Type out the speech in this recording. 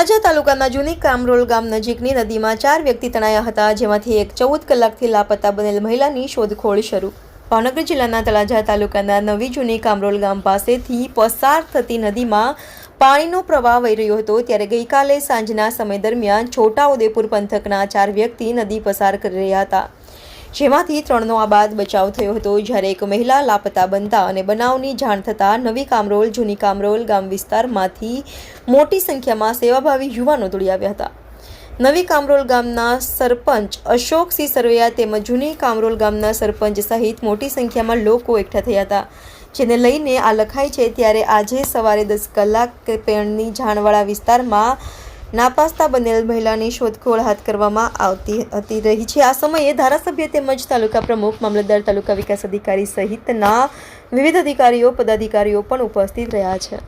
તળાજા તાલુકાના જૂની કામરોલ ગામ નજીકની નદીમાં ચાર વ્યક્તિ તણાયા હતા, જેમાંથી એક ચૌદ કલાકથી લાપતા બનેલ મહિલાની શોધખોળ શરૂ. ભાવનગર જિલ્લાના તળાજા તાલુકાના નવી જૂની કામરોલ ગામ પાસેથી પસાર થતી નદીમાં પાણીનો પ્રવાહ વહી રહ્યો હતો. ત્યારે ગઈકાલે સાંજના સમય દરમિયાન છોટાઉદેપુર પંથકના ચાર વ્યક્તિ નદી પસાર કરી રહ્યા હતા. જેમાંથી ત્રણનો આ બાદ બચાવ થયો હતો. જ્યારે એક મહિલા લાપતા બનતા અને બનાવની જાણ થતાં નવી કામરોલ, જૂની કામરોલ ગામ વિસ્તારમાંથી મોટી સંખ્યામાં સેવાભાવી યુવાનો દોડી આવ્યા હતા. નવી કામરોલ ગામના સરપંચ અશોકસિંહ સરવૈયા તેમજ જૂની કામરોલ ગામના સરપંચ સહિત મોટી સંખ્યામાં લોકો એકઠા થયા હતા, જેને લઈને આ લખાય છે. ત્યારે આજે સવારે દસ કલાક પેણની જાણવાળા વિસ્તારમાં નાપાસ્તા બનેલ મહિલાની શોધખોળ હાથ કરવામાં આવતી હતી રહી છે. આ સમયે ધારાસભ્ય તેમજ તાલુકા પ્રમુખ, મામલતદાર, તાલુકા વિકાસ અધિકારી સહિતના વિવિધ અધિકારીઓ, પદાધિકારીઓ પણ ઉપસ્થિત રહ્યા છે.